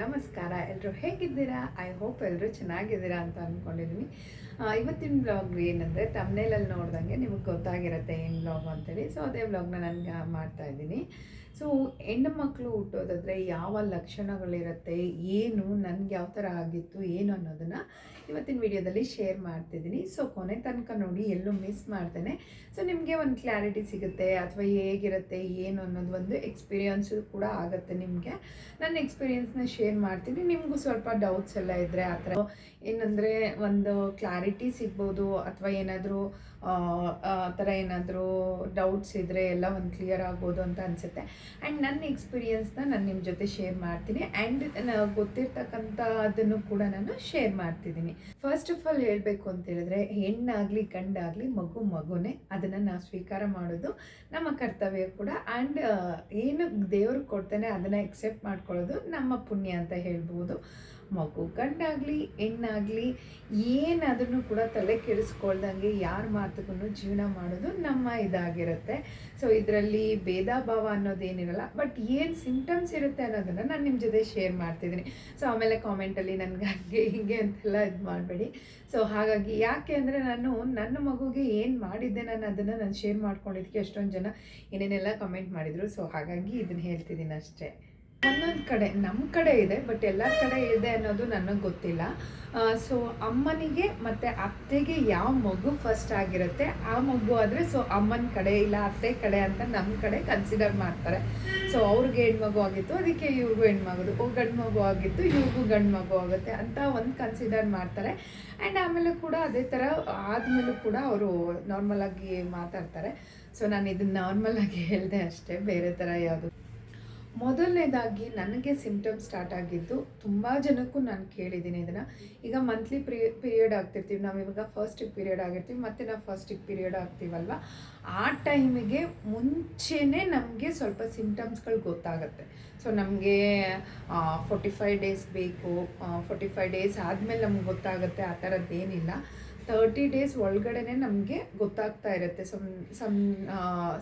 ನಮಸ್ಕಾರ. ಎಲ್ಲರೂ ಹೇಗಿದ್ದೀರಾ? ಐ ಹೋಪ್ ಎಲ್ಲರೂ ಚೆನ್ನಾಗಿದ್ದೀರಾ ಅಂತ ಅಂದ್ಕೊಂಡಿದ್ದೀನಿ ಇವತ್ತಿನ ಬ್ಲಾಗ್ ಏನಂದರೆ ತಮ್ಮನೇಲಲ್ಲಿ ನೋಡ್ದಂಗೆ ನಿಮಗೆ ಗೊತ್ತಾಗಿರುತ್ತೆ ಏನು ಬ್ಲಾಗ್ ಅಂತೇಳಿ. ಸೊ ಅದೇ ಬ್ಲಾಗ್ನ ನಾನು ಮಾಡ್ತಾ ಇದ್ದೀನಿ. ಸೊ ಹೆಣ್ಣು ಮಕ್ಕಳು ಹುಟ್ಟೋದಾದರೆ ಯಾವ ಲಕ್ಷಣಗಳಿರುತ್ತೆ? ಏನು? ನನಗೆ ಯಾವ ಥರ ಆಗಿತ್ತು? ಏನು ಅನ್ನೋದನ್ನು ಇವತ್ತಿನ ವಿಡಿಯೋದಲ್ಲಿ ಶೇರ್ ಮಾಡ್ತಿದ್ದೀನಿ. ಸೊ ಕೊನೆ ತನಕ ನೋಡಿ, ಎಲ್ಲೂ ಮಿಸ್ ಮಾಡ್ತೇನೆ. ಸೊ ನಿಮಗೆ ಒಂದು ಕ್ಲಾರಿಟಿ ಸಿಗುತ್ತೆ, ಅಥವಾ ಹೇಗಿರುತ್ತೆ, ಏನು ಅನ್ನೋದು ಒಂದು ಎಕ್ಸ್ಪೀರಿಯನ್ಸು ಕೂಡ ಆಗುತ್ತೆ ನಿಮಗೆ. ನನ್ನ ಎಕ್ಸ್ಪೀರಿಯನ್ಸ್ನ ಶೇರ್ ಮಾಡ್ತೀನಿ. ನಿಮಗೂ ಸ್ವಲ್ಪ ಡೌಟ್ಸ್ ಎಲ್ಲ ಇದ್ದರೆ ಆ ಥರ. ಏನಂದರೆ, ಒಂದು ಕ್ಲಾರಿಟಿ ಸಿಗ್ಬೋದು, ಅಥವಾ ಏನಾದರೂ, ಆ ಥರ ಏನಾದರೂ ಡೌಟ್ಸ್ ಇದ್ದರೆ ಎಲ್ಲ ಒಂದು ಕ್ಲಿಯರ್ ಆಗ್ಬೋದು ಅಂತ ಅನಿಸುತ್ತೆ. ಆ್ಯಂಡ್ ನನ್ನ ಎಕ್ಸ್ಪೀರಿಯನ್ಸ್ನ ನಾನು ನಿಮ್ಮ ಜೊತೆ ಶೇರ್ ಮಾಡ್ತೀನಿ. ಆ್ಯಂಡ್ ಗೊತ್ತಿರ್ತಕ್ಕಂಥ ಅದನ್ನು ಕೂಡ ನಾನು ಶೇರ್ ಮಾಡ್ತಿದ್ದೀನಿ. ಫಸ್ಟ್ ಆಫ್ ಆಲ್ ಹೇಳಬೇಕು ಅಂತ ಹೇಳಿದ್ರೆ, ಹೆಣ್ಣಾಗಲಿ ಗಂಡಾಗಲಿ ಮಗು ಮಗುನೇ ಅದನ್ನು ನಾವು ಸ್ವೀಕಾರ ಮಾಡೋದು ನಮ್ಮ ಕರ್ತವ್ಯ ಕೂಡ. ಆ್ಯಂಡ್ ಏನು ದೇವ್ರಿಗೆ ಕೊಡ್ತಾನೆ ಅದನ್ನು ಎಕ್ಸೆಪ್ಟ್ ಮಾಡ್ಕೊಳ್ಳೋದು ನಮ್ಮ ಪುಣ್ಯ ಅಂತ ಹೇಳ್ಬೋದು. ಮಗು, ಗಂಡಾಗಲಿ, ಹೆಣ್ಣಾಗಲಿ, ಏನಾದ್ರೂ ಕೂಡ ತಲೆ ಕೆಡಿಸ್ಕೊಳ್ದಂಗೆ ಯಾರ ಮಾತುಗೂ ಜೀವನ ಮಾಡೋದು ನಮ್ಮ ಇದಾಗಿರುತ್ತೆ. ಸೊ ಇದರಲ್ಲಿ ಭೇದ ಭಾವ ಅನ್ನೋದೇನಿರಲ್ಲ ಬಟ್ ಏನು ಸಿಂಪ್ಟಮ್ಸ್ ಇರುತ್ತೆ ಅನ್ನೋದನ್ನು ನಾನು ನಿಮ್ಮ ಜೊತೆ ಶೇರ್ ಮಾಡ್ತಿದ್ದೀನಿ. ಸೊ ಆಮೇಲೆ ಕಾಮೆಂಟಲ್ಲಿ ನನಗೆ ಹಂಗೆ ಹಿಂಗೆ ಅಂತೆಲ್ಲ ಇದು ಮಾಡಬೇಡಿ. ಸೊ ಹಾಗಾಗಿ ಯಾಕೆ ಅಂದರೆ ನಾನು ನನ್ನ ಮಗುಗೆ ಏನು ಮಾಡಿದ್ದೆ ನಾನು ಅದನ್ನು ನಾನು ಶೇರ್ ಮಾಡ್ಕೊಂಡಿದ್ದಕ್ಕೆ ಎಷ್ಟೊಂದು ಜನ ಏನೇನೆಲ್ಲ ಕಮೆಂಟ್ ಮಾಡಿದರು. ಸೊ ಹಾಗಾಗಿ ಇದನ್ನು ಹೇಳ್ತಿದ್ದೀನಿ ಅಷ್ಟೇ. ಒಂದೊಂದು ಕಡೆ ನಮ್ಮ ಕಡೆ ಇದೆ, ಬಟ್ ಎಲ್ಲ ಕಡೆ ಇದೆ ಅನ್ನೋದು ನನಗೆ ಗೊತ್ತಿಲ್ಲ. ಸೊ ಅಮ್ಮನಿಗೆ ಮತ್ತು ಅತ್ತೆಗೆ ಯಾವ ಮಗು ಫಸ್ಟ್ ಆಗಿರುತ್ತೆ, ಆ ಮಗು ಆದರೆ ಸೊ ಅಮ್ಮನ ಕಡೆ ಇಲ್ಲ, ಅತ್ತೆ ಕಡೆ ಅಂತ ನಮ್ಮ ಕಡೆ ಕನ್ಸಿಡರ್ ಮಾಡ್ತಾರೆ. ಸೊ ಅವ್ರಿಗೆ ಹೆಣ್ಮಗು ಆಗಿತ್ತು, ಅದಕ್ಕೆ ಇವ್ರಿಗೂ ಹೆಣ್ಮಗು ಗಂಡು ಮಗು ಆಗಿತ್ತು, ಇವ್ರಿಗೂ ಗಂಡು ಮಗು ಆಗುತ್ತೆ ಅಂತ ಒಂದು ಕನ್ಸಿಡರ್ ಮಾಡ್ತಾರೆ. ಆ್ಯಂಡ್ ಆಮೇಲೆ ಕೂಡ ಅದೇ ಥರ ಆದಮೇಲೂ ಕೂಡ ಅವರು ನಾರ್ಮಲಾಗಿ ಮಾತಾಡ್ತಾರೆ. ಸೊ ನಾನು ಇದನ್ನು ನಾರ್ಮಲಾಗಿ ಹೇಳಿದೆ ಅಷ್ಟೇ, ಬೇರೆ ಥರ ಯಾವುದು. ಮೊದಲನೇದಾಗಿ ನನಗೆ ಸಿಂಟಮ್ಸ್ ಸ್ಟಾರ್ಟ್ ಆಗಿದ್ದು ತುಂಬ ಜನಕ್ಕೂ ನಾನು ಕೇಳಿದ್ದೀನಿ ಇದನ್ನು. ಈಗ ಮಂತ್ಲಿ ಪಿರಿಯ ಪೀರಿಯಡ್ ಆಗ್ತಿರ್ತೀವಿ. ನಾವು ಇವಾಗ ಫಸ್ಟಿಗೆ ಪೀರಿಯಡ್ ಆಗಿರ್ತೀವಿ. ಮತ್ತು ನಾವು ಫಸ್ಟಿಗೆ ಪೀರಿಯಡ್ ಆಗ್ತೀವಲ್ವ? ಆ ಟೈಮಿಗೆ ಮುಂಚೆನೇ ನಮಗೆ ಸ್ವಲ್ಪ ಸಿಂಪ್ಟಮ್ಸ್ಗಳು ಗೊತ್ತಾಗುತ್ತೆ. ಸೊ ನಮಗೆ ಫೋರ್ಟಿ ಫೈವ್ ಡೇಸ್ ಬೇಕು. ಫೋರ್ಟಿ ಫೈವ್ ಡೇಸ್ ಆದಮೇಲೆ ನಮ್ಗೆ ಗೊತ್ತಾಗುತ್ತೆ. ಆ ಥರದ್ದೇನಿಲ್ಲ ತರ್ಟಿ ಡೇಸ್ ಒಳಗಡೆನೆ ನಮಗೆ ಗೊತ್ತಾಗ್ತಾ ಇರುತ್ತೆ ಸಮ್ ಸಮ್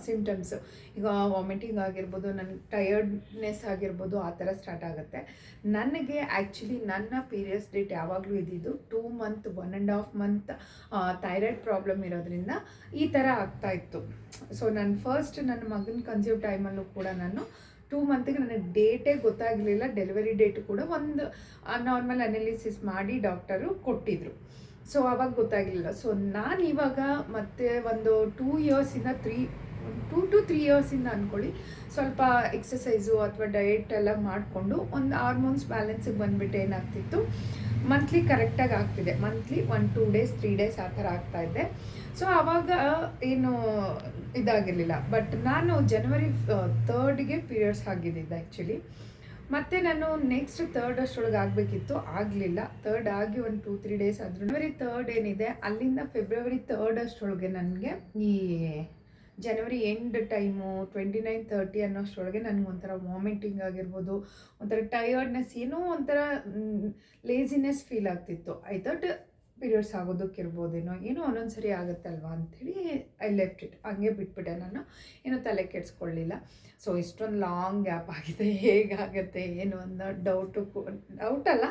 ಸಿಮ್ಟಮ್ಸು ಈಗ ವಾಮಿಟಿಂಗ್ ಆಗಿರ್ಬೋದು ನನ್ನ ಟಯರ್ಡ್ನೆಸ್ ಆಗಿರ್ಬೋದು, ಆ ಥರ ಸ್ಟಾರ್ಟ್ ಆಗುತ್ತೆ. ನನಗೆ ಆ್ಯಕ್ಚುಲಿ ನನ್ನ ಪೀರಿಯಡ್ಸ್ ಡೇಟ್ ಯಾವಾಗಲೂ ಇದ್ದಿದ್ದು two month one and half month thyroid problem ಇರೋದ್ರಿಂದ ಈ ಥರ ಆಗ್ತಾ ಇತ್ತು. ಸೊ ನಾನು ಫಸ್ಟ್ ನನ್ನ ಮಗನ ಕನ್ಸ್ಯೂವ್ ಟೈಮಲ್ಲೂ ಕೂಡ ನಾನು ಟೂ ಮಂತ್ಗೆ ನನಗೆ ಡೇಟೇ ಗೊತ್ತಾಗಲಿಲ್ಲ. ಡೆಲಿವರಿ ಡೇಟ್ ಕೂಡ ಒಂದು ನಾರ್ಮಲ್ ಅನಾಲಿಸಿಸ್ ಮಾಡಿ ಡಾಕ್ಟರು ಕೊಟ್ಟಿದ್ರು. ಸೊ ಅವಾಗ ಗೊತ್ತಾಗಲಿಲ್ಲ. ಸೊ ನಾನು ಇವಾಗ ಮತ್ತೆ ಒಂದು ಟೂ ಇಯರ್ಸಿಂದ ತ್ರೀ ಟೂ ಟು ತ್ರೀ ಇಯರ್ಸಿಂದ ಅಂದ್ಕೊಳ್ಳಿ ಸ್ವಲ್ಪ ಎಕ್ಸಸೈಸು ಅಥವಾ ಡಯೆಟ್ ಎಲ್ಲ ಮಾಡಿಕೊಂಡು ಒಂದು ಹಾರ್ಮೋನ್ಸ್ ಬ್ಯಾಲೆನ್ಸಿಗೆ ಬಂದುಬಿಟ್ಟು ಏನಾಗ್ತಿತ್ತು? ಮಂತ್ಲಿ ಕರೆಕ್ಟಾಗಿ ಆಗ್ತಿದೆ. Monthly one two days three days ಆ ಥರ ಆಗ್ತಾಯಿದ್ದೆ ಸೊ ಆವಾಗ ಏನು ಇದಾಗಿರಲಿಲ್ಲ. ಬಟ್ ನಾನು ಜನವರಿ ತರ್ಡ್ಗೆ ಪೀರಿಯಡ್ಸ್ ಆಗಿದ್ದಿದ್ದು ಆ್ಯಕ್ಚುಲಿ ಮತ್ತು ನಾನು ನೆಕ್ಸ್ಟ್ ತರ್ಡ್ ಅಷ್ಟೊಳಗೆ ಆಗಬೇಕಿತ್ತು, ಆಗಲಿಲ್ಲ. ತರ್ಡ್ ಆಗಿ ಒಂದು ಟೂ ತ್ರೀ ಡೇಸ್ ಆದರೂ ಜನವರಿ ತರ್ಡ್ ಏನಿದೆ, ಅಲ್ಲಿಂದ ಫೆಬ್ರವರಿ ತರ್ಡ್ ಅಷ್ಟೊಳಗೆ ನನಗೆ ಈ ಜನವರಿ end time twenty nine thirty ಅನ್ನೋಷ್ಟರೊಳಗೆ ನನಗೆ ಒಂಥರ ವಾಮಿಟಿಂಗ್ ಆಗಿರ್ಬೋದು, ಒಂಥರ ಟಯರ್ಡ್ನೆಸ್ ಏನೋ ಒಂಥರ ಲೇಸಿನೆಸ್ ಫೀಲ್ ಆಗ್ತಿತ್ತು. ಐ ಥಾಟ್ ಪೀರಿಯಡ್ಸ್ ಆಗೋದಕ್ಕಿರ್ಬೋದೇನೋ, ಏನೋ ಒಂದೊಂದು ಸರಿ ಆಗುತ್ತಲ್ವಾ ಅಂಥೇಳಿ ಐ ಲೆಫ್ಟ್ ಇಟ್ ಹಂಗೆ ಬಿಟ್ಬಿಟ್ಟೆ ನಾನು. ಏನೋ ತಲೆ ಕೆಡಿಸ್ಕೊಳ್ಳಿಲ್ಲ. ಸೊ ಇಷ್ಟೊಂದು ಲಾಂಗ್ ಗ್ಯಾಪ್ ಆಗಿದೆ. ಹೇಗಾಗುತ್ತೆ, ಏನು ಅನ್ನೋ ಡೌಟು ಡೌಟ್ ಅಲ್ಲ,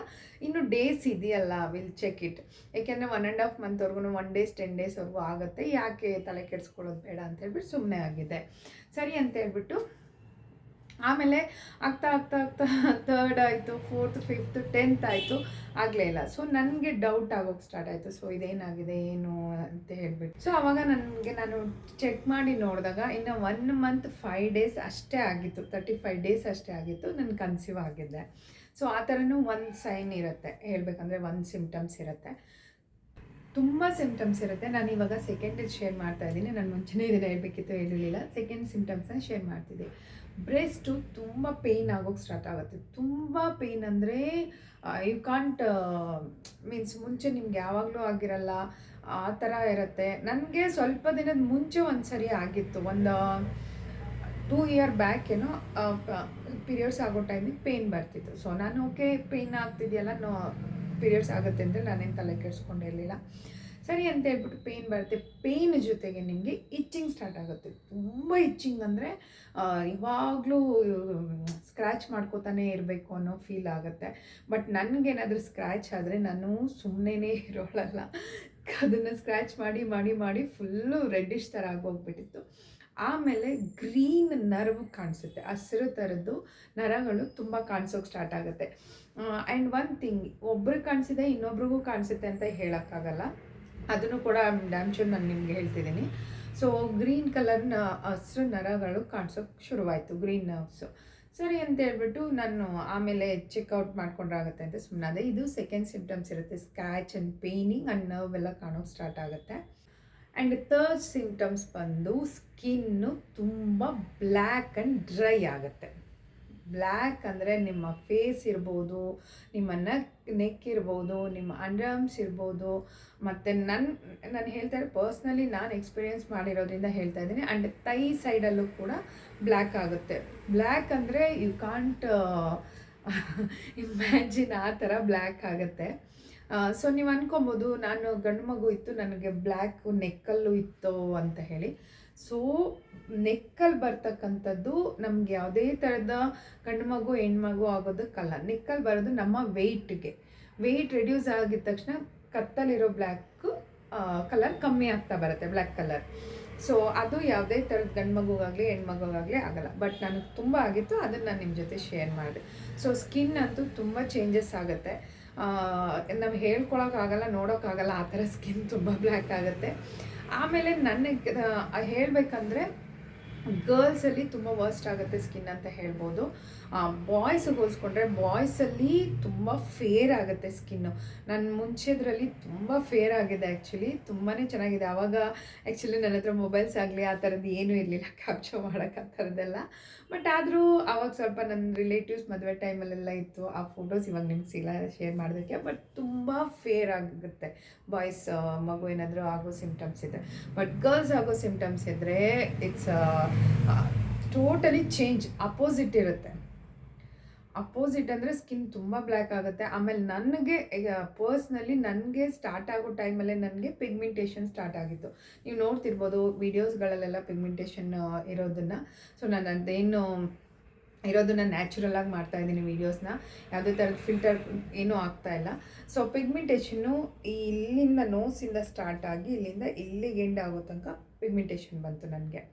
ಇನ್ನು ಡೇಸ್ ಇದೆಯಲ್ಲ ವಿಲ್ ಚೆಕ್ ಇಟ್ ಏಕೆಂದರೆ ಒನ್ ಆ್ಯಂಡ್ ಹಾಫ್ ಮಂತ್ವರೆಗೂ ಒನ್ ಡೇಸ್ ಟೆನ್ ಡೇಸ್ವರೆಗೂ ಆಗುತ್ತೆ. ಯಾಕೆ ತಲೆ ಕೆಡಿಸ್ಕೊಳ್ಳೋದು ಬೇಡ ಅಂತ ಹೇಳ್ಬಿಟ್ಟು ಸುಮ್ಮನೆ ಆಗಿದೆ. ಸರಿ ಅಂತ ಹೇಳ್ಬಿಟ್ಟು ಆಮೇಲೆ ಆಗ್ತಾ ಆಗ್ತಾ ಆಗ್ತಾ ತರ್ಡ್ ಆಯಿತು ಫೋರ್ತ್ ಫಿಫ್ತ್ ಟೆಂತ್ ಆಯಿತು, ಆಗಲೇ ಇಲ್ಲ. ಸೊ ನನಗೆ ಡೌಟ್ ಆಗೋಕ್ಕೆ ಸ್ಟಾರ್ಟ್ ಆಯಿತು. ಸೊ ಇದೇನಾಗಿದೆ, ಏನು ಅಂತ ಹೇಳ್ಬಿಟ್ಟು. ಸೊ ಆವಾಗ ನನಗೆ ನಾನು ಚೆಕ್ ಮಾಡಿ ನೋಡಿದಾಗ ಇನ್ನು ಒನ್ ಮಂತ್ ಫೈವ್ ಡೇಸ್ ಅಷ್ಟೇ ಆಗಿತ್ತು. ತರ್ಟಿ ಫೈವ್ ಡೇಸ್ ಅಷ್ಟೇ ಆಗಿತ್ತು. ನನ್ನ ಕನ್ಸೀವ್ ಆಗಿದ್ದೆ. ಸೊ ಆ ಥರನೂ ಒಂದು ಸೈನ್ ಇರುತ್ತೆ. ಹೇಳಬೇಕಂದ್ರೆ ಒಂದು ಸಿಮ್ಟಮ್ಸ್ ಇರುತ್ತೆ. ತುಂಬ ಸಿಮ್ಟಮ್ಸ್ ಇರುತ್ತೆ. ನಾನು ಇವಾಗ ಸೆಕೆಂಡ್ ಶೇರ್ ಮಾಡ್ತಾ ಇದ್ದೀನಿ. ನಾನು ಮುಂಚೆನೇ ಇದನ್ನು ಹೇಳಬೇಕಿತ್ತು, ಹೇಳಿರಲಿಲ್ಲ. ಸೆಕೆಂಡ್ ಸಿಮ್ಟಮ್ಸ್ನ ಶೇರ್ ಮಾಡ್ತಿದ್ದೆ. ಬ್ರೆಸ್ಟು ತುಂಬ ಪೇಯ್ನ್ ಆಗೋಕ್ಕೆ ಸ್ಟಾರ್ಟ್ ಆಗುತ್ತೆ. ತುಂಬ ಪೇಯ್ನ್ ಅಂದರೆ ಯು ಕಾಂಟ್ ಮೀನ್ಸ್ ಮುಂಚೆ ನಿಮ್ಗೆ ಯಾವಾಗಲೂ ಆಗಿರಲ್ಲ, ಆ ಥರ ಇರುತ್ತೆ. ನನಗೆ ಸ್ವಲ್ಪ ದಿನದ ಮುಂಚೆ ಒಂದು ಸರಿ ಆಗಿತ್ತು. ಒಂದು ಟೂ ಇಯರ್ ಬ್ಯಾಕ್ ಏನೋ ಪೀರಿಯಡ್ಸ್ ಆಗೋ ಟೈಮಿಗೆ ಪೇಯ್ನ್ ಬರ್ತಿತ್ತು. ಸೊ ನಾನು ಓಕೆ ಪೇಯ್ನ್ ಆಗ್ತಿದೆಯಲ್ಲ, ನೋ ಪೀರಿಯಡ್ಸ್ ಆಗುತ್ತೆ ಅಂದರೆ ನಾನೇನು ತಲೆ ಕೆಡಿಸ್ಕೊಂಡಿರಲಿಲ್ಲ. ಸರಿ ಅಂತ ಹೇಳ್ಬಿಟ್ಟು ಪೇಯ್ನ್ ಬರುತ್ತೆ. ಪೇಯ್ನ್ ಜೊತೆಗೆ ನಿಮಗೆ ಇಚ್ಚಿಂಗ್ ಸ್ಟಾರ್ಟ್ ಆಗುತ್ತೆ. ತುಂಬ ಇಚ್ಚಿಂಗ್ ಅಂದರೆ ಇವಾಗಲೂ ಸ್ಕ್ರ್ಯಾಚ್ ಮಾಡ್ಕೋತಾನೆ ಇರಬೇಕು ಅನ್ನೋ ಫೀಲ್ ಆಗುತ್ತೆ. ಬಟ್ ನನಗೇನಾದರೂ ಸ್ಕ್ರ್ಯಾಚ್ ಆದರೆ ನಾನು ಸುಮ್ಮನೆ ಇರೋಳಲ್ಲ. ಅದನ್ನು ಸ್ಕ್ರ್ಯಾಚ್ ಮಾಡಿ ಮಾಡಿ ಮಾಡಿ ಫುಲ್ಲು ರೆಡ್ಡಿಶ್ ಥರ ಆಗೋಗ್ಬಿಟ್ಟಿತ್ತು. ಆಮೇಲೆ ಗ್ರೀನ್ ನರ್ವ್ ಕಾಣಿಸುತ್ತೆ. ಹಸಿರು ಥರದ್ದು ನರಗಳು ತುಂಬ ಕಾಣಿಸೋಕೆ ಸ್ಟಾರ್ಟ್ ಆಗುತ್ತೆ. ಆ್ಯಂಡ್ ಒನ್ ಥಿಂಗ್ ಒಬ್ರಿಗೆ ಕಾಣಿಸಿದೆ, ಇನ್ನೊಬ್ರಿಗೂ ಕಾಣಿಸುತ್ತೆ ಅಂತ ಹೇಳೋಕ್ಕಾಗಲ್ಲ. ಅದನ್ನು ಕೂಡ ಡ್ಯಾಮ್ ನಾನು ನಿಮಗೆ ಹೇಳ್ತಿದ್ದೀನಿ. ಸೊ ಗ್ರೀನ್ ಕಲರ್ನ ಹಸಿರು ನರಗಳು ಕಾಣಿಸೋಕೆ ಶುರುವಾಯಿತು ಗ್ರೀನ್ ನರ್ವ್ಸು ಸರಿ ಅಂತ ಹೇಳ್ಬಿಟ್ಟು ನಾನು ಆಮೇಲೆ ಚೆಕ್ಔಟ್ ಮಾಡ್ಕೊಂಡ್ರಾಗುತ್ತೆ ಅಂತ ಸುಮ್ಮನೆ ಇದು ಸೆಕೆಂಡ್ ಸಿಂಪ್ಟಮ್ಸ್ ಇರುತ್ತೆ. Scratch and paining and nerve ಎಲ್ಲ ಕಾಣೋಕೆ ಸ್ಟಾರ್ಟ್ ಆಗುತ್ತೆ. ಆ್ಯಂಡ್ ಥರ್ಡ್ ಸಿಂಪ್ಟಮ್ಸ್ ಬಂದು ಸ್ಕಿನ್ನು ತುಂಬ ಬ್ಲ್ಯಾಕ್ ಆ್ಯಂಡ್ ಡ್ರೈ ಆಗುತ್ತೆ. ಬ್ಲ್ಯಾಕ್ ಅಂದರೆ ನಿಮ್ಮ ಫೇಸ್ ಇರ್ಬೋದು, ನಿಮ್ಮ ನಕ್, ನೆಕ್ ಇರ್ಬೋದು, ನಿಮ್ಮ ಅಂಡರ್ಮ್ಸ್ ಇರ್ಬೋದು, ಮತ್ತು ನನ್ನ ನಾನು ಹೇಳ್ತಾ ಇರೋ ಪರ್ಸ್ನಲಿ ನಾನು ಎಕ್ಸ್ಪೀರಿಯೆನ್ಸ್ ಮಾಡಿರೋದ್ರಿಂದ ಹೇಳ್ತಾ ಇದ್ದೀನಿ. ಆ್ಯಂಡ್ ತೈ ಸೈಡಲ್ಲೂ ಕೂಡ ಬ್ಲ್ಯಾಕ್ ಆಗುತ್ತೆ. ಬ್ಲ್ಯಾಕ್ ಅಂದರೆ ಯು ಕಾಂಟ್ ಇಮ್ಯಾಜಿನ್ ಆ ಥರ ಬ್ಲ್ಯಾಕ್ ಆಗುತ್ತೆ. ಸೊ ನೀವು ಅನ್ಕೊಬೋದು, ನಾನು ಗಂಡು ಮಗು ಇತ್ತು, ನನಗೆ ಬ್ಲ್ಯಾಕು ನೆಕ್ಕಲ್ಲೂ ಇತ್ತು ಅಂತ ಹೇಳಿ. ಸೊ ನೆಕ್ಕಲ್ಲಿ ಬರ್ತಕ್ಕಂಥದ್ದು ನಮ್ಗೆ ಯಾವುದೇ ಥರದ ಗಂಡು ಮಗು ಹೆಣ್ಮಗು ಆಗೋದಕ್ಕಲ್ಲ. ನೆಕ್ಕಲ್ಲಿ ಬರೋದು ನಮ್ಮ ವೆಯ್ಟ್ಗೆ ವೆಯ್ಟ್ ರೆಡ್ಯೂಸ್ ಆಗಿದ ತಕ್ಷಣ ಕತ್ತಲಿರೋ ಬ್ಲ್ಯಾಕ್ ಕಲರ್ ಕಮ್ಮಿ ಆಗ್ತಾ ಬರುತ್ತೆ ಬ್ಲ್ಯಾಕ್ ಕಲರ್ ಸೊ ಅದು ಯಾವುದೇ ಥರದ ಗಂಡು ಮಗುಗಾಗಲಿ ಹೆಣ್ಮಗುಗಾಗಲಿ ಆಗಲ್ಲ. ಬಟ್ ನನಗೆ ತುಂಬ ಆಗಿತ್ತು, ಅದನ್ನು ನಾನು ನಿಮ್ಮ ಜೊತೆ ಶೇರ್ ಮಾಡಿದೆ. ಸೊ ಸ್ಕಿನ್ ಅಂತೂ ತುಂಬ ಚೇಂಜಸ್ ಆಗುತ್ತೆ. ನಾವು ಹೇಳ್ಕೊಳಕ್ಕಾಗಲ್ಲ ನೋಡೋಕ್ಕಾಗಲ್ಲ ಆ ಥರ ಸ್ಕಿನ್ ತುಂಬ ಬ್ಲ್ಯಾಕ್ ಆಗುತ್ತೆ. ಆಮೇಲೆ ನನಗೆ ಹೇಳಬೇಕಂದ್ರೆ ಗರ್ಲ್ಸಲ್ಲಿ ತುಂಬ ವರ್ಸ್ಟ್ ಆಗುತ್ತೆ ಸ್ಕಿನ್ ಅಂತ ಹೇಳ್ಬೋದು. ಬಾಯ್ಸಿಗೆ ಹೋಲಿಸ್ಕೊಂಡ್ರೆ ಬಾಯ್ಸಲ್ಲಿ ತುಂಬ ಫೇರ್ ಆಗುತ್ತೆ ಸ್ಕಿನ್ನು ನನ್ನ ಮುಂಚೆದ್ರಲ್ಲಿ ತುಂಬ ಫೇರ್ ಆಗಿದೆ ಆ್ಯಕ್ಚುಲಿ ತುಂಬಾ ಚೆನ್ನಾಗಿದೆ. ಆವಾಗ ಆ್ಯಕ್ಚುಲಿ ನನ್ನ ಹತ್ರ ಮೊಬೈಲ್ಸ್ ಆಗಲಿ, ಆ ಥರದ್ದು ಏನೂ ಇರಲಿಲ್ಲ. ಕ್ಯಾಪ್ಚರ್ ಮಾಡೋಕ್ಕೆ ಆ ಥರದ್ದೆಲ್ಲ ಬಟ್ ಆದರೂ ಆವಾಗ ಸ್ವಲ್ಪ ನನ್ನ ರಿಲೇಟಿವ್ಸ್ ಮದುವೆ ಟೈಮಲ್ಲೆಲ್ಲ ಇತ್ತು. ಆ ಫೋಟೋಸ್ ಇವಾಗ ನಿಮ್ಗೆ ಸಿಲ್ಲ ಶೇರ್ ಮಾಡೋದಕ್ಕೆ. ಬಟ್ ತುಂಬ ಫೇರ್ ಆಗುತ್ತೆ. ಬಾಯ್ಸ್ ಮಗು ಏನಾದರೂ ಆಗೋ ಸಿಮ್ಟಮ್ಸ್ ಇದೆ ಬಟ್ ಗರ್ಲ್ಸ್ ಆಗೋ ಸಿಮ್ಟಮ್ಸ್ ಇದ್ದರೆ ಇಟ್ಸ್ ಟೋಟಲಿ ಚೇಂಜ್ ಅಪೋಸಿಟ್ ಇರುತ್ತೆ. ಅಪೋಸಿಟ್ ಅಂದರೆ ಸ್ಕಿನ್ ತುಂಬ ಬ್ಲ್ಯಾಕ್ ಆಗುತ್ತೆ. ಆಮೇಲೆ ನನಗೆ, ಈಗ ಪರ್ಸ್ನಲಿ ನನಗೆ ಸ್ಟಾರ್ಟ್ ಆಗೋ ಟೈಮಲ್ಲೇ ನನಗೆ ಪಿಗ್ಮೆಂಟೇಷನ್ ಸ್ಟಾರ್ಟ್ ಆಗಿತ್ತು ನೀವು ನೋಡ್ತಿರ್ಬೋದು ವೀಡಿಯೋಸ್ಗಳಲ್ಲೆಲ್ಲ ಪಿಗ್ಮೆಂಟೇಷನ್ ಇರೋದನ್ನು. ಸೊ ನಾನು ಅದೇನು ಇರೋದನ್ನ ನ್ಯಾಚುರಲ್ ಆಗಿ ಮಾಡ್ತಾ ಇದ್ದೀನಿ ವೀಡಿಯೋಸ್ನ ಯಾವುದೇ ಥರದ ಫಿಲ್ಟರ್ ಏನೂ ಆಗ್ತಾ ಇಲ್ಲ. ಸೊ ಪಿಗ್ಮೆಂಟೇಷನ್ನು ಇಲ್ಲಿಂದ ನೋಸಿಂದ ಸ್ಟಾರ್ಟ್ ಆಗಿ ಇಲ್ಲಿಂದ ಇಲ್ಲಿಗೆ ಎಂಡ್ ಆಗೋ ತನಕ ಪಿಗ್ಮೆಂಟೇಷನ್ ಬಂತು ನನಗೆ.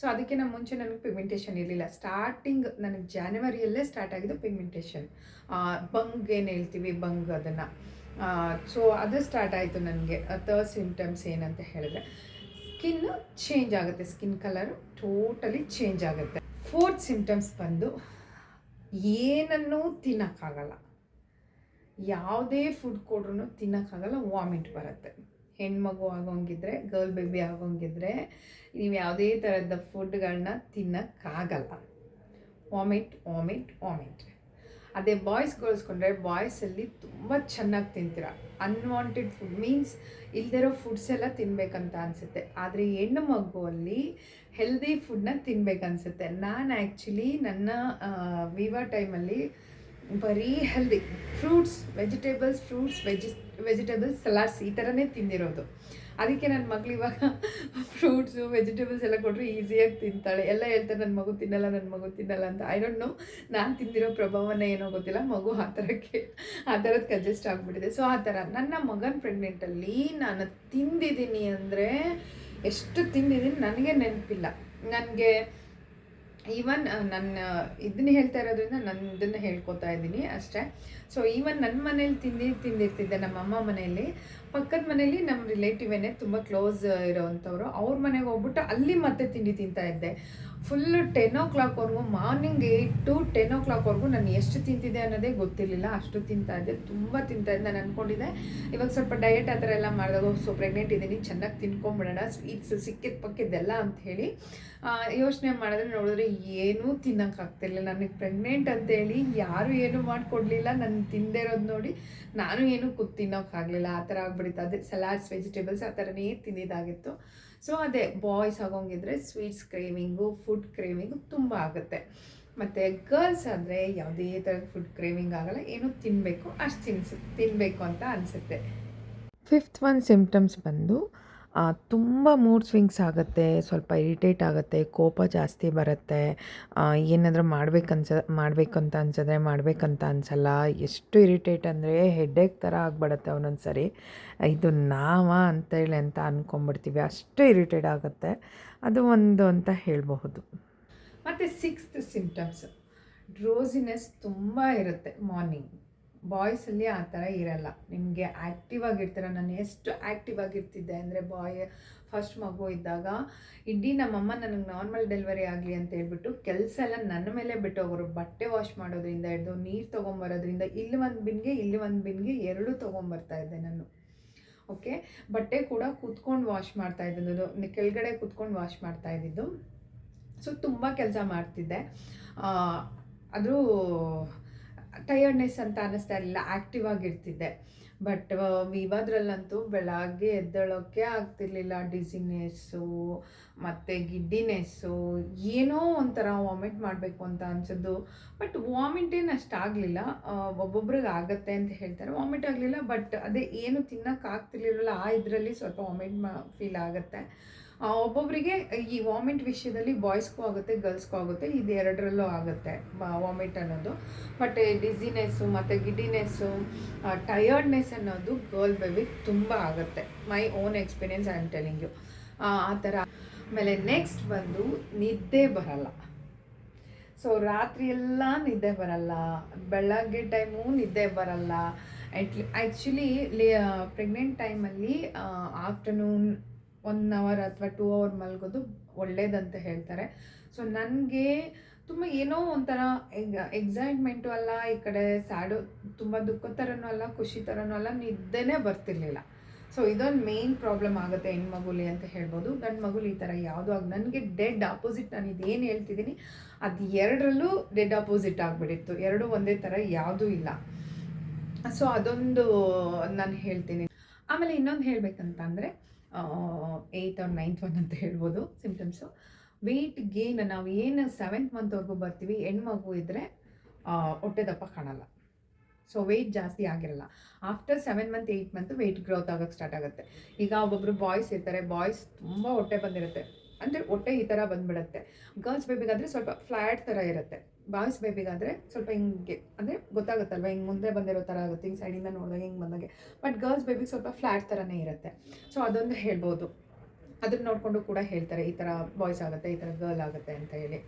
ಸೊ ಅದಕ್ಕೆ ಮುಂಚೆ ನನಗೆ ಪಿಗ್ಮೆಂಟೇಷನ್ ಇರಲಿಲ್ಲ. ಸ್ಟಾರ್ಟಿಂಗ್ ನನಗೆ ಜಾನ್ವರಿಯಲ್ಲೇ ಸ್ಟಾರ್ಟ್ ಆಗಿದ್ದು ಪಿಗ್ಮೆಂಟೇಷನ್ ಬಂಗ್ ಏನು ಹೇಳ್ತೀವಿ? ಬಂಗ್ ಅದನ್ನು. ಸೊ ಅದು ಸ್ಟಾರ್ಟ್ ಆಯಿತು ನನಗೆ. ಥರ್ಡ್ ಸಿಂಪ್ಟಮ್ಸ್ ಏನಂತ ಹೇಳಿದ್ರೆ ಸ್ಕಿನ್ ಚೇಂಜ್ ಆಗುತ್ತೆ. ಸ್ಕಿನ್ ಕಲರು ಟೋಟಲಿ ಚೇಂಜ್ ಆಗುತ್ತೆ. ಫೋರ್ತ್ ಸಿಂಪ್ಟಮ್ಸ್ ಬಂದು ಏನನ್ನೂ ತಿನ್ನೋಕ್ಕಾಗಲ್ಲ. ಯಾವುದೇ ಫುಡ್ ಕೊಡ್ರೂ ತಿನ್ನೋಕ್ಕಾಗಲ್ಲ ವಾಮಿಟ್ ಬರುತ್ತೆ. ಹೆಣ್ಮಗು ಆಗೋಂಗಿದ್ರೆ ಗರ್ಲ್ ಬೇಬಿ ಆಗೋಂಗಿದ್ರೆ ನೀವು ಯಾವುದೇ ಥರದ ಫುಡ್ಗಳನ್ನ ತಿನ್ನೋಕ್ಕಾಗಲ್ಲ. ವಾಮಿಟ್ ವಾಮಿಟ್ ವಾಮಿಟ್ ಅದೇ ಬಾಯ್ಸ್ ಗೋಳಿಸ್ಕೊಂಡ್ರೆ ಬಾಯ್ಸಲ್ಲಿ ತುಂಬ ಚೆನ್ನಾಗಿ ತಿಂತೀರ. ಅನ್ವಾಂಟೆಡ್ ಫುಡ್ ಮೀನ್ಸ್ ಇಲ್ದಿರೋ ಫುಡ್ಸ್ ಎಲ್ಲ ತಿನ್ನಬೇಕಂತ ಅನಿಸುತ್ತೆ. ಆದರೆ ಹೆಣ್ಣು ಮಗುವಲ್ಲಿ ಹೆಲ್ದಿ ಫುಡ್ನ ತಿನ್ಬೇಕನ್ಸುತ್ತೆ. ನಾನು ಆ್ಯಕ್ಚುಲಿ ನನ್ನ ವಿವಾ ಟೈಮಲ್ಲಿ ಬರೀ healthy fruits vegetables fruits veg vegetables salads ಈ ಥರನೇ ತಿಂದಿರೋದು. ಅದಕ್ಕೆ ನನ್ನ ಮಗಳು ಇವಾಗ ಫ್ರೂಟ್ಸು ವೆಜಿಟೇಬಲ್ಸ್ ಎಲ್ಲ ಕೊಟ್ಟರೆ ಈಸಿಯಾಗಿ ತಿಂತಾಳೆ. ಎಲ್ಲ ಹೇಳ್ತಾರೆ ನನ್ನ ಮಗು ತಿನ್ನಲ್ಲ ನನ್ನ ಮಗು ತಿನ್ನಲ್ಲ ಅಂತ. ಐ ಡೋಂಟ್ ನೋ ನಾನು ತಿಂದಿರೋ ಪ್ರಭಾವನೇ ಏನೋ ಗೊತ್ತಿಲ್ಲ. ಮಗು ಆ ಥರಕ್ಕೆ ಆ ಥರದ್ದು ಅಡ್ಜಸ್ಟ್ ಆಗಿಬಿಟ್ಟಿದೆ. ಸೊ ಆ ಥರ ನನ್ನ ಮಗನ ಪ್ರೆಗ್ನೆಂಟಲ್ಲಿ ನಾನು ತಿಂದಿದ್ದೀನಿ ಅಂದರೆ, ಎಷ್ಟು ತಿಂದಿದ್ದೀನಿ ನನಗೆ ನೆನಪಿಲ್ಲ. ನನಗೆ ಈವನ್ ನನ್ನ ಇದನ್ನ ಹೇಳ್ತಾ ಇರೋದ್ರಿಂದ ನನ್ನ ಇದನ್ನು ಹೇಳ್ಕೊತಾ ಇದ್ದೀನಿ ಅಷ್ಟೇ. ಸೊ ಈವನ್ ನನ್ನ ಮನೇಲಿ ತಿಂದಿ, ತಿಂದಿರ್ತಿದ್ದೆ ನಮ್ಮ ಅಮ್ಮ ಮನೆಯಲ್ಲಿ ಪಕ್ಕದ ಮನೇಲಿ ನಮ್ಮ ರಿಲೇಟಿವ್ ಏನೇ ತುಂಬ ಕ್ಲೋಸ್ ಇರೋವಂಥವ್ರು ಅವ್ರ ಮನೆಗೆ ಹೋಗ್ಬಿಟ್ಟು ಅಲ್ಲಿ ಮತ್ತೆ ತಿಂಡಿ ತಿಂತಾ ಇದ್ದೆ. ಫುಲ್ಲು ಟೆನ್ ಓ ಕ್ಲಾಕ್ವರೆಗೂ ಮಾರ್ನಿಂಗ್ ಏಯ್ಟ್ ಟು ಟೆನ್ ಓ ಕ್ಲಾಕ್ವರೆಗೂ ನಾನು ಎಷ್ಟು ತಿಂತಿದ್ದೆ ಅನ್ನೋದೇ ಗೊತ್ತಿರಲಿಲ್ಲ. ಅಷ್ಟು ತಿಂತಾ ಇದ್ದೆ, ತುಂಬ ತಿಂತಾ ಇದ್ದೆ ನಾನು ಅಂದ್ಕೊಂಡಿದ್ದೆ ಇವಾಗ ಸ್ವಲ್ಪ ಡಯಟ್ ಆ ಥರ ಎಲ್ಲ ಮಾಡಿದಾಗ ಸೊ ಪ್ರೆಗ್ನೆಂಟ್ ಇದ್ದೀನಿ, ಚೆನ್ನಾಗಿ ತಿನ್ಕೊಂಬಿಡೋಣ ಸ್ವೀಟ್ಸ್ ಸಿಕ್ಕಿದ ಪಕ್ಕಿದ್ದೆಲ್ಲ ಅಂತ ಹೇಳಿ ಯೋಚನೆ ಮಾಡಿದ್ರೆ ನೋಡಿದ್ರೆ ಏನೂ ತಿನ್ನೋಕ್ಕಾಗ್ತಿರ್ಲಿಲ್ಲ. ನನಗೆ ಪ್ರೆಗ್ನೆಂಟ್ ಅಂತೇಳಿ ಯಾರು ಏನೂ ಮಾಡಿಕೊಡ್ಲಿಲ್ಲ. ನಾನು ತಿಂದೇ ಇರೋದು ನೋಡಿ ನಾನು ಏನು ಕೂತ್ ತಿನ್ನೋಕ್ಕಾಗಲಿಲ್ಲ ಆ ಥರ ಆಗ್ಬಿಡಿತ್ತು. ಅದೇ ಸಲಾಡ್ಸ್, ವೆಜಿಟೇಬಲ್ಸ್ ಆ ಥರನೇ ತಿಂದಿದ್ದಾಗಿತ್ತು. ಸೊ ಅದೇ ಬಾಯ್ಸ್ ಆಗೋಂಗಿದ್ರೆ ಸ್ವೀಟ್ಸ್ ಕ್ರೇವಿಂಗು, ಫುಡ್ ಕ್ರೇವಿಂಗು ತುಂಬ ಆಗುತ್ತೆ. ಮತ್ತು ಗರ್ಲ್ಸ್ ಆದರೆ ಯಾವುದೇ ಥರದ ಫುಡ್ ಕ್ರೇವಿಂಗ್ ಆಗಲ್ಲ, ಏನೋ ತಿನ್ನಬೇಕು ಅಷ್ಟು ತಿನ್ಸು ತಿನ್ನಬೇಕು ಅಂತ ಅನಿಸುತ್ತೆ. ಫಿಫ್ತ್ ಒನ್ ಸಿಂಪ್ಟಮ್ಸ್ ಬಂದು ತುಂಬ ಮೂಡ್ ಸ್ವಿಂಗ್ಸ್ ಆಗುತ್ತೆ, ಸ್ವಲ್ಪ ಇರಿಟೇಟ್ ಆಗುತ್ತೆ, ಕೋಪ ಜಾಸ್ತಿ ಬರುತ್ತೆ. ಏನಾದರೂ ಮಾಡ್ಬೇಕನ್ಸ, ಮಾಡಬೇಕಂತ ಅನ್ಸಿದ್ರೆ ಮಾಡಬೇಕಂತ ಅನ್ಸಲ್ಲ. ಎಷ್ಟು ಇರಿಟೇಟ್ ಅಂದರೆ ಹೆಡ್ಡೇಕ್ ಥರ ಆಗ್ಬಿಡತ್ತೆ ಒಂದೊಂದು ಸರಿ ಇದು ನಾವ ಅಂತೇಳಿ ಅಂತ ಅಂದ್ಕೊಂಬಿಡ್ತೀವಿ ಅಷ್ಟು ಇರಿಟೇಟ್ ಆಗುತ್ತೆ. ಅದು ಒಂದು ಅಂತ ಹೇಳಬಹುದು. ಮತ್ತು ಸಿಕ್ಸ್ತ್ ಸಿಂಪ್ಟಮ್ಸ್ ಡ್ರೋಸಿನೆಸ್ ತುಂಬ ಇರುತ್ತೆ ಮಾರ್ನಿಂಗ್ ಬಾಯ್ಸಲ್ಲಿ ಆ ಥರ ಇರಲ್ಲ. ನಿಮಗೆ ಆ್ಯಕ್ಟಿವ್ ಆಗಿರ್ತೀರ. ನಾನು ಎಷ್ಟು ಆ್ಯಕ್ಟಿವ್ ಆಗಿರ್ತಿದ್ದೆ ಅಂದರೆ ಬಾಯ್ ಫಸ್ಟ್ ಮಗು ಇದ್ದಾಗ, ಇಡೀ ನಮ್ಮಮ್ಮ ನನಗೆ ನಾರ್ಮಲ್ ಡೆಲಿವರಿ ಆಗಲಿ ಅಂತ ಹೇಳ್ಬಿಟ್ಟು ಕೆಲಸ ಎಲ್ಲ ನನ್ನ ಮೇಲೆ ಬಿಟ್ಟು ಹೋಗೋರು ಬಟ್ಟೆ ವಾಶ್ ಮಾಡೋದ್ರಿಂದ ಹಿಡಿದು, ನೀರು ತೊಗೊಂಬರೋದ್ರಿಂದ ಇಲ್ಲಿ ಒಂದು ಬಿನ್ಗೆ, ಇಲ್ಲಿ ಒಂದು ಬಿನ್ಗೆ ಎರಡು ತೊಗೊಂಬರ್ತಾ ಇದ್ದೆ ನಾನು. ಓಕೆ ಬಟ್ಟೆ ಕೂಡ ಕೂತ್ಕೊಂಡು ವಾಶ್ ಮಾಡ್ತಾ ಇದ್ದಿದ್ದು. ಕೆಳಗಡೆ ಕೂತ್ಕೊಂಡು ವಾಶ್ ಮಾಡ್ತಾ ಇದ್ದಿದ್ದು. ಸೊ ತುಂಬ ಕೆಲಸ ಮಾಡ್ತಿದ್ದೆ. ಅದು ಟಯರ್ಡ್ನೆಸ್ ಅಂತ ಅನ್ನಿಸ್ತಾ ಇರಲಿಲ್ಲ ಆ್ಯಕ್ಟಿವ್ ಆಗಿರ್ತಿದ್ದೆ. ಬಟ್ ವಿವಾದ್ರಲ್ಲಂತೂ ಬೆಳಗ್ಗೆ ಎದ್ದೇಳೋಕ್ಕೆ ಆಗ್ತಿರ್ಲಿಲ್ಲ ಡಿಸಿನೆಸ್ಸು ಮತ್ತು ಗಿಡ್ಡಿನೆಸ್ಸು, ಏನೋ ಒಂಥರ ವಾಮಿಟ್ ಮಾಡಬೇಕು ಅಂತ ಅನ್ಸೋದು. ಬಟ್ ವಾಮಿಟ್ ಏನು ಅಷ್ಟು ಆಗಲಿಲ್ಲ. ಒಬ್ಬೊಬ್ರಿಗೆ ಆಗತ್ತೆ ಅಂತ ಹೇಳ್ತಾರೆ. ವಾಮಿಟ್ ಆಗಲಿಲ್ಲ ಬಟ್ ಅದೇ ಏನು ತಿನ್ನೋಕ್ಕಾಗ್ತಿರ್ಲಿಲ್ಲ ಆ ಇದರಲ್ಲಿ ಸ್ವಲ್ಪ ವಾಮಿಟ್ ಮಾ ಫೀಲ್ ಆಗುತ್ತೆ. ಒಬ್ಬೊಬ್ಬರಿಗೆ ಈ ವಾಮಿಟ್ ವಿಷಯದಲ್ಲಿ ಬಾಯ್ಸ್ಗೂ ಆಗುತ್ತೆ ಗರ್ಲ್ಸ್ಗೂ ಆಗುತ್ತೆ, ಇದು ಎರಡರಲ್ಲೂ ಆಗುತ್ತೆ ವಾಮಿಟ್ ಅನ್ನೋದು. ಬಟ್ ಡಿಸಿನೆಸ್ಸು ಮತ್ತು ಗಿಡಿನೆಸ್ಸು ಟಯರ್ಡ್ನೆಸ್ ಅನ್ನೋದು ಗರ್ಲ್ ಬೇಬಿ ತುಂಬ ಆಗುತ್ತೆ. My own experience I am telling you ಆ ಥರ. ಆಮೇಲೆ ನೆಕ್ಸ್ಟ್ ಬಂದು ನಿದ್ದೆ ಬರಲ್ಲ. ಸೊ ರಾತ್ರಿ ಎಲ್ಲ ನಿದ್ದೆ ಬರಲ್ಲ. ಬೆಳಗ್ಗೆ ಟೈಮು ನಿದ್ದೆ ಬರಲ್ಲ. ಆ್ಯಕ್ಚುಲಿ ಲೇ ಪ್ರೆಗ್ನೆಂಟ್ ಟೈಮಲ್ಲಿ ಆಫ್ಟರ್ನೂನ್ ಒನ್ ಅವರ್ ಅಥವಾ ಟೂ ಅವರ್ ಮಲಗೋದು ಒಳ್ಳೇದಂತ ಹೇಳ್ತಾರೆ. ಸೊ ನನಗೆ ತುಂಬ ಏನೋ ಒಂಥರ ಎಕ್ಸೈಟ್ಮೆಂಟು ಅಲ್ಲ, ಈ ಕಡೆ ಸ್ಯಾಡು ತುಂಬ ದುಃಖ ಥರನೂ ಅಲ್ಲ, ಖುಷಿ ಥರನೂ ಅಲ್ಲ, ನಿದ್ದೆನೇ ಬರ್ತಿರ್ಲಿಲ್ಲ. ಸೊ ಇದೊಂದು ಮೇನ್ ಪ್ರಾಬ್ಲಮ್ ಆಗುತ್ತೆ ಹೆಣ್ಮಗುಲಿ ಅಂತ ಹೇಳ್ಬೋದು. ಗಂಡು ಮಗುಲಿ ಈ ಥರ ಯಾವುದೂ ಆಗ, ನನಗೆ ಡೆಡ್ ಆಪೋಸಿಟ್ ನಾನು ಇದೇನು ಹೇಳ್ತಿದ್ದೀನಿ ಅದು ಎರಡರಲ್ಲೂ ಡೆಡ್ ಆಪೋಸಿಟ್ ಆಗಿಬಿಟ್ಟಿತ್ತು. ಎರಡೂ ಒಂದೇ ಥರ ಯಾವುದೂ ಇಲ್ಲ. ಸೊ ಅದೊಂದು ನಾನು ಹೇಳ್ತೀನಿ. ಆಮೇಲೆ ಇನ್ನೊಂದು ಹೇಳಬೇಕಂತ ಅಂದರೆ ಏಯ್ಟ್ ಆರ್ ನೈನ್ತ್ ಒನ್ ಅಂತ ಹೇಳ್ಬೋದು ಸಿಮ್ಟಮ್ಸು ವೆಯ್ಟ್ ಗೇನ್ ನಾವು ಏನು ಸೆವೆಂತ್ ಮಂತ್ವರೆಗೂ ಬರ್ತೀವಿ, ಹೆಣ್ಮಗು ಇದ್ದರೆ ಹೊಟ್ಟೆ ದಪ್ಪ ಕಾಣಲ್ಲ. ಸೊ ವೆಯ್ಟ್ ಜಾಸ್ತಿ ಆಗಿರಲ್ಲ. After seven month eight month weight growth ಆಗೋಕ್ಕೆ ಸ್ಟಾರ್ಟ್ ಆಗುತ್ತೆ. ಈಗ ಒಬ್ಬೊಬ್ಬರು ಬಾಯ್ಸ್ ಇರ್ತಾರೆ. ಬಾಯ್ಸ್ ತುಂಬ ಹೊಟ್ಟೆ ಬಂದಿರುತ್ತೆ. ಅಂದರೆ ಹೊಟ್ಟೆ ಈ ಥರ ಬಂದ್ಬಿಡುತ್ತೆ. ಗರ್ಲ್ಸ್ ಬೇಬಿಗಾದರೆ ಸ್ವಲ್ಪ ಫ್ಲ್ಯಾಟ್ ಥರ ಇರುತ್ತೆ. ಬಾಯ್ಸ್ ಬೇಬಿಗಾದರೆ ಸ್ವಲ್ಪ ಹಿಂಗೆ, ಅಂದರೆ ಗೊತ್ತಾಗುತ್ತಲ್ವ? ಹಿಂಗೆ ಮುಂದೆ ಬಂದಿರೋ ಥರ ಆಗುತ್ತೆ. ಹಿಂಗೆ ಸೈಡಿಂದ ನೋಡಿದಾಗ ಹಿಂಗೆ ಬಂದಾಗೆ. ಬಟ್ ಗರ್ಲ್ಸ್ ಬೇಬಿಗೆ ಸ್ವಲ್ಪ ಫ್ಲ್ಯಾಟ್ ಥರನೇ ಇರುತ್ತೆ. ಸೊ ಅದೊಂದು ಹೇಳ್ಬೋದು. ಅದನ್ನ ನೋಡಿಕೊಂಡು ಕೂಡ ಹೇಳ್ತಾರೆ, ಈ ಥರ ಬಾಯ್ಸ್ ಆಗುತ್ತೆ, ಈ ಥರ ಗರ್ಲ್ ಆಗುತ್ತೆ ಅಂತ ಹೇಳಿ.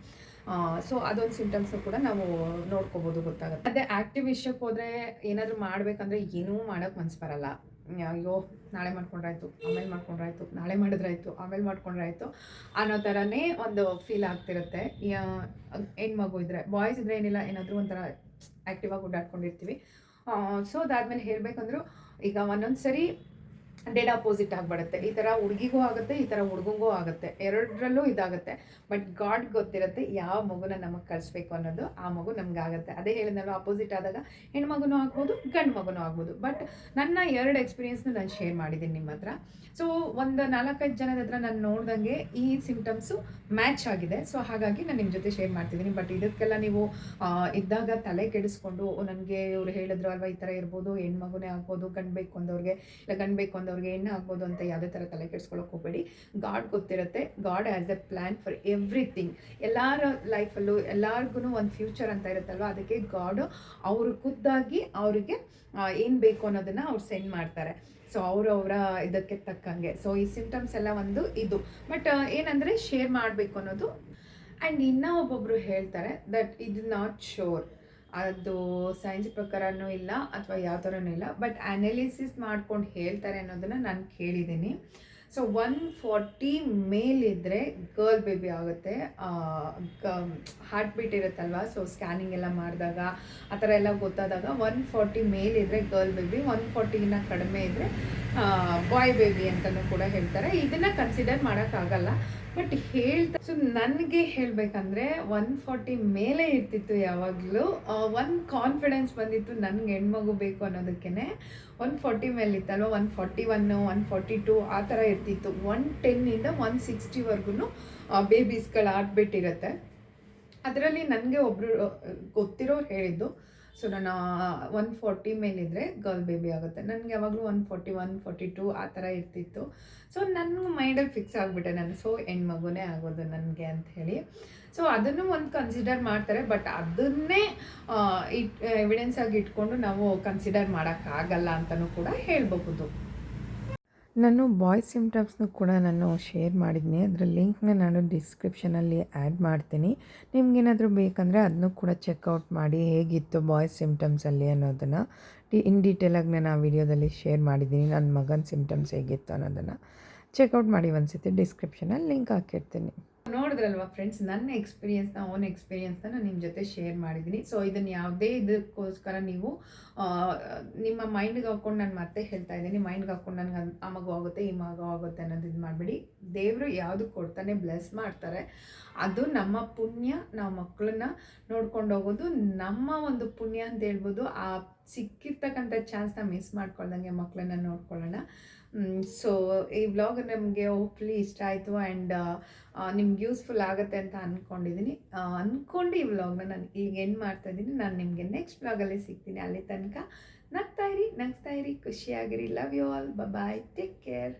ಸೊ ಅದೊಂದು ಸಿಂಟಮ್ಸ್ ಕೂಡ ನಾವು ನೋಡ್ಕೋಬೋದು ಗೊತ್ತಾಗುತ್ತೆ. ಅದೇ ಆ್ಯಕ್ಟಿವ್ ವಿಷಯಕ್ಕೆ ಹೋದರೆ ಏನಾದರೂ ಮಾಡಬೇಕಂದ್ರೆ ಏನೂ ಮಾಡೋಕೆ ಮನ್ಸು ಬರಲ್ಲ. ಅಯ್ಯೋ, ನಾಳೆ ಮಾಡ್ಕೊಂಡ್ರಾಯ್ತು, ಆಮೇಲೆ ಮಾಡ್ಕೊಂಡ್ರಾಯ್ತು, ನಾಳೆ ಮಾಡಿದ್ರಾಯ್ತು, ಆಮೇಲೆ ಮಾಡ್ಕೊಂಡ್ರಾಯ್ತು ಅನ್ನೋ ಥರನೇ ಒಂದು ಫೀಲ್ ಆಗ್ತಿರುತ್ತೆ. ಹೆಣ್ಮಗು ಇದ್ದರೆ ಬಾಯ್ಸ್ ಇದ್ದರೆ ಏನಿಲ್ಲ, ಏನಾದರೂ ಒಂಥರ ಆ್ಯಕ್ಟಿವಾಗಿ ಓಡಾಡ್ಕೊಂಡಿರ್ತೀವಿ. ಸೊ ಅದಾದಮೇಲೆ ಹೇಳಬೇಕಂದ್ರೂ, ಈಗ ಒಂದೊಂದು ಸರಿ ಡೆಡ್ ಅಪೋಸಿಟ್ ಆಗಿಬಿಡುತ್ತೆ. ಈ ಥರ ಹುಡುಗಿಗೂ ಆಗುತ್ತೆ, ಈ ಥರ ಹುಡುಗಂಗೂ ಆಗುತ್ತೆ. ಎರಡರಲ್ಲೂ ಇದಾಗುತ್ತೆ. ಬಟ್ ಗಾಡ್ ಗೊತ್ತಿರುತ್ತೆ ಯಾವ ಮಗುನ ನಮಗೆ ಕಳಿಸ್ಬೇಕು ಅನ್ನೋದು, ಆ ಮಗು ನಮ್ಗೆ ಆಗುತ್ತೆ ಅದೇ ಹೇಳಿದ್ನಲ್ಲ ಅಪೋಸಿಟ್ ಆದಾಗ ಹೆಣ್ಮಗುನೂ ಆಗ್ಬೋದು ಗಂಡು ಮಗುನೂ ಆಗ್ಬೋದು. ಬಟ್ ನನ್ನ ಎರಡು ಎಕ್ಸ್ಪೀರಿಯೆನ್ಸ್ನ ನಾನು ಶೇರ್ ಮಾಡಿದ್ದೀನಿ ನಿಮ್ಮ ಹತ್ರ. ಸೊ ಒಂದು ನಾಲ್ಕೈದು ಜನದ ಹತ್ರ ನಾನು ನೋಡ್ದಂಗೆ ಈ ಸಿಂಪ್ಟಮ್ಸು ಮ್ಯಾಚ್ ಆಗಿದೆ. ಸೊ ಹಾಗಾಗಿ ನಾನು ನಿಮ್ಮ ಜೊತೆ ಶೇರ್ ಮಾಡ್ತಿದ್ದೀನಿ. ಬಟ್ ಇದಕ್ಕೆಲ್ಲ ನೀವು ಇದ್ದಾಗ ತಲೆ ಕೆಡಿಸ್ಕೊಂಡು ನನಗೆ ಇವರು ಹೇಳಿದ್ರು ಅಲ್ವಾ, ಈ ಥರ ಇರ್ಬೋದು, ಹೆಣ್ಮಗುನೇ ಆಗ್ಬೋದು ಗಂಡು ಬೇಕು ಅಂದವ್ರಿಗೆ, ಇಲ್ಲ ಗಂಡು ಬೇಕು ಅಂದವ್ರಿಗೆ ಹೆಣ್ಣು ಆಗ್ಬೋದು ಅಂತ ಯಾವುದೇ ಥರ ತಲೆ ಕೆಡಿಸ್ಕೊಳಕ್ಕೆ ಹೋಗಬೇಡಿ. ಗಾಡ್ ಗೊತ್ತಿರುತ್ತೆ. God has a plan for everything. ಎಲ್ಲರ ಲೈಫಲ್ಲೂ ಎಲ್ಲರಿಗೂ ಒಂದು ಫ್ಯೂಚರ್ ಅಂತ ಇರುತ್ತಲ್ವ? ಅದಕ್ಕೆ ಗಾಡು ಅವರು ಖುದ್ದಾಗಿ ಅವರಿಗೆ ಏನು ಬೇಕು ಅನ್ನೋದನ್ನು ಅವ್ರು ಸೆಂಡ್ ಮಾಡ್ತಾರೆ. ಸೊ ಅವರವರ ಅವರ ಇದಕ್ಕೆ ತಕ್ಕಂಗೆ. ಸೊ, ಈ ಸಿಂಟಮ್ಸ್ ಎಲ್ಲ ಒಂದು ಇದು. ಬಟ್ ಏನಂದರೆ ಶೇರ್ ಮಾಡಬೇಕು ಅನ್ನೋದು. ಆ್ಯಂಡ್ ಇನ್ನೂ ಒಬ್ಬೊಬ್ಬರು ಹೇಳ್ತಾರೆ ದಟ್ ಇದು ನಾಟ್ ಶೋರ್ ಅದು ಸೈನ್ಸ್ ಪ್ರಕಾರನೂ ಇಲ್ಲ ಅಥವಾ ಯಾವ ಥರನೂ ಇಲ್ಲ ಬಟ್ ಅನಾಲಿಸಿಸ್ ಮಾಡ್ಕೊಂಡು ಹೇಳ್ತಾರೆ ಅನ್ನೋದನ್ನು ನಾನು ಕೇಳಿದ್ದೀನಿ. ಸೊ ಒನ್ ಫಾರ್ಟಿ ಮೇಲಿದ್ದರೆ ಗರ್ಲ್ ಬೇಬಿ ಆಗುತ್ತೆ. ಹಾರ್ಟ್ ಬೀಟ್ ಇರುತ್ತಲ್ವ? ಸೊ ಸ್ಕ್ಯಾನಿಂಗ್ ಎಲ್ಲ ಮಾಡಿದಾಗ, ಆ ಥರ ಎಲ್ಲ ಗೊತ್ತಾದಾಗ ಒನ್ ಫಾರ್ಟಿ ಮೇಲಿದ್ದರೆ ಗರ್ಲ್ ಬೇಬಿ ಒನ್ ಫಾರ್ಟಿಗಿನ್ನ ಕಡಿಮೆ ಇದ್ದರೆ ಬಾಯ್ ಬೇಬಿ ಅಂತಲೂ ಕೂಡ ಹೇಳ್ತಾರೆ. ಇದನ್ನು ಕನ್ಸಿಡರ್ ಮಾಡೋಕ್ಕಾಗಲ್ಲ. ಬಟ್ ಹೇಳ್ತಾ ಸೊ ನನಗೆ ಹೇಳಬೇಕಂದ್ರೆ ಒನ್ ಫಾರ್ಟಿ ಮೇಲೆ ಇರ್ತಿತ್ತು ಯಾವಾಗಲೂ. ಒಂದು ಕಾನ್ಫಿಡೆನ್ಸ್ ಬಂದಿತ್ತು ನನಗೆ ಹೆಣ್ಮಗು ಬೇಕು ಅನ್ನೋದಕ್ಕೇ ಒನ್ ಫಾರ್ಟಿ ಮೇಲೆ ಇತ್ತಲ್ವ one forty one one forty two ಆ ಥರ ಇರ್ತಿತ್ತು ಒನ್ ಟೆನ್ನಿಂದ ಒನ್ ಸಿಕ್ಸ್ಟಿವರೆಗೂ ಬೇಬೀಸ್ಗಳು ಆಗ್ಬಿಟ್ಟಿರುತ್ತೆ ಅದರಲ್ಲಿ ನನಗೆ ಒಬ್ಬರು ಗೊತ್ತಿರೋರು ಹೇಳಿದ್ದು ಸೊ ನಾನು ಒನ್ ಫೋರ್ಟಿ ಮೇಲಿದ್ದರೆ ಗರ್ಲ್ ಬೇಬಿ ಆಗುತ್ತೆ. ನನಗೆ ಯಾವಾಗಲೂ one forty one forty two ಆ ಥರ ಇರ್ತಿತ್ತು. ಸೊ ನನ್ನ ಮೈಂಡಲ್ಲಿ ಫಿಕ್ಸ್ ಆಗಿಬಿಟ್ಟೆ ನಾನು. ಸೊ ಹೆಣ್ಮಗುನೇ ಆಗೋದು ನನಗೆ ಅಂತ ಹೇಳಿ. ಸೊ ಅದನ್ನು ಒಂದು ಕನ್ಸಿಡರ್ ಮಾಡ್ತಾರೆ. ಬಟ್ ಅದನ್ನೇ ಇಟ್ ಎವಿಡೆನ್ಸ್ ಆಗಿ ಇಟ್ಕೊಂಡು ನಾವು ಕನ್ಸಿಡರ್ ಮಾಡೋಕ್ಕಾಗಲ್ಲ ಅಂತಲೂ ಕೂಡ ಹೇಳಬಹುದು. ನಾನು ಬಾಯ್ಸ್ ಸಿಮ್ಟಮ್ಸ್ನು ಕೂಡ ನಾನು ಶೇರ್ ಮಾಡಿದ್ದೀನಿ ಅದರ ಲಿಂಕ್ನ ನಾನು ಡಿಸ್ಕ್ರಿಪ್ಷನಲ್ಲಿ ಆ್ಯಡ್ ಮಾಡ್ತೀನಿ. ನಿಮಗೇನಾದರೂ ಬೇಕಂದರೆ ಅದನ್ನು ಕೂಡ ಚೆಕ್ಔಟ್ ಮಾಡಿ ಹೇಗಿತ್ತು ಬಾಯ್ಸ್ ಸಿಮ್ಟಮ್ಸಲ್ಲಿ ಅನ್ನೋದನ್ನು. ಡಿ ಇನ್ ಡೀಟೇಲಾಗಿ ನಾನು ಆ ವಿಡಿಯೋದಲ್ಲಿ ಶೇರ್ ಮಾಡಿದ್ದೀನಿ. ನನ್ನ ಮಗನ ಸಿಮ್ಟಮ್ಸ್ ಹೇಗಿತ್ತು ಅನ್ನೋದನ್ನು. ಚೆಕ್ಔಟ್ ಮಾಡಿ ಒಂದ್ಸತಿ ಡಿಸ್ಕ್ರಿಪ್ಷನಲ್ಲಿ ಲಿಂಕ್ ಹಾಕಿರ್ತೀನಿ. ನೋಡಿದ್ರಲ್ವಾ ಫ್ರೆಂಡ್ಸ್ ನನ್ನ ಎಕ್ಸ್ಪೀರಿಯನ್ಸ್ನ ಓನ್ ಎಕ್ಸ್ಪೀರಿಯನ್ಸ್ನ ನಾನು ನಿಮ್ಮ ಜೊತೆ ಶೇರ್ ಮಾಡಿದ್ದೀನಿ ಸೊ ಇದನ್ನು ಯಾವುದೇ ಇದಕ್ಕೋಸ್ಕರ ನೀವು ನಿಮ್ಮ ಮೈಂಡ್ಗೆ ಹಾಕ್ಕೊಂಡು ನಾನು ಮತ್ತೆ ಹೇಳ್ತಾ ಇದ್ದೀನಿ. ಮೈಂಡ್ಗೆ ಹಾಕ್ಕೊಂಡು ನನಗೆ ಆ ಮಗು ಆಗುತ್ತೆ, ಈ ಮಗು ಆಗುತ್ತೆ ಅನ್ನೋದು ಇದು ಮಾಡಬೇಡಿ. ದೇವರು ಯಾವುದು ಕೊಡ್ತಾನೆ ಬ್ಲೆಸ್ ಮಾಡ್ತಾರೆ. ಅದು ನಮ್ಮ ಪುಣ್ಯ, ನಾವು ಮಕ್ಕಳನ್ನ ನೋಡ್ಕೊಂಡು ಹೋಗೋದು. ನಮ್ಮ ಒಂದು ಪುಣ್ಯ ಅಂತ ಹೇಳ್ಬೋದು, ಆ ಸಿಕ್ಕಿರ್ತಕ್ಕಂಥ ಚಾನ್ಸ್ನ ಮಿಸ್ ಮಾಡ್ಕೊಳ್ದಂಗೆ ಮಕ್ಕಳನ್ನ ನೋಡ್ಕೊಳ್ಳೋಣ. ಸೊ ಈ ವ್ಲಾಗ್ ನಮಗೆ ಹೋಪ್ಲಿ ಇಷ್ಟ ಆಯಿತು ಆ್ಯಂಡ್ ನಿಮ್ಗೆ ಯೂಸ್ಫುಲ್ ಆಗುತ್ತೆ ಅಂತ ಅಂದ್ಕೊಂಡಿದ್ದೀನಿ ಅಂದ್ಕೊಂಡು ಈ ವ್ಲಾಗ್ನ ನಾನು ಈಗ ಏನು ಮಾಡ್ತಾ ಇದ್ದೀನಿ ನಾನು ನಿಮಗೆ ನೆಕ್ಸ್ಟ್ ವ್ಲಾಗಲ್ಲಿ ಸಿಗ್ತೀನಿ ಅಲ್ಲಿ ತನಕ. ನಗ್ತಾ ಇರಿ ನಗ್ತಾ ಇರಿ, ಖುಷಿಯಾಗಿರಿ. Love you all bye take care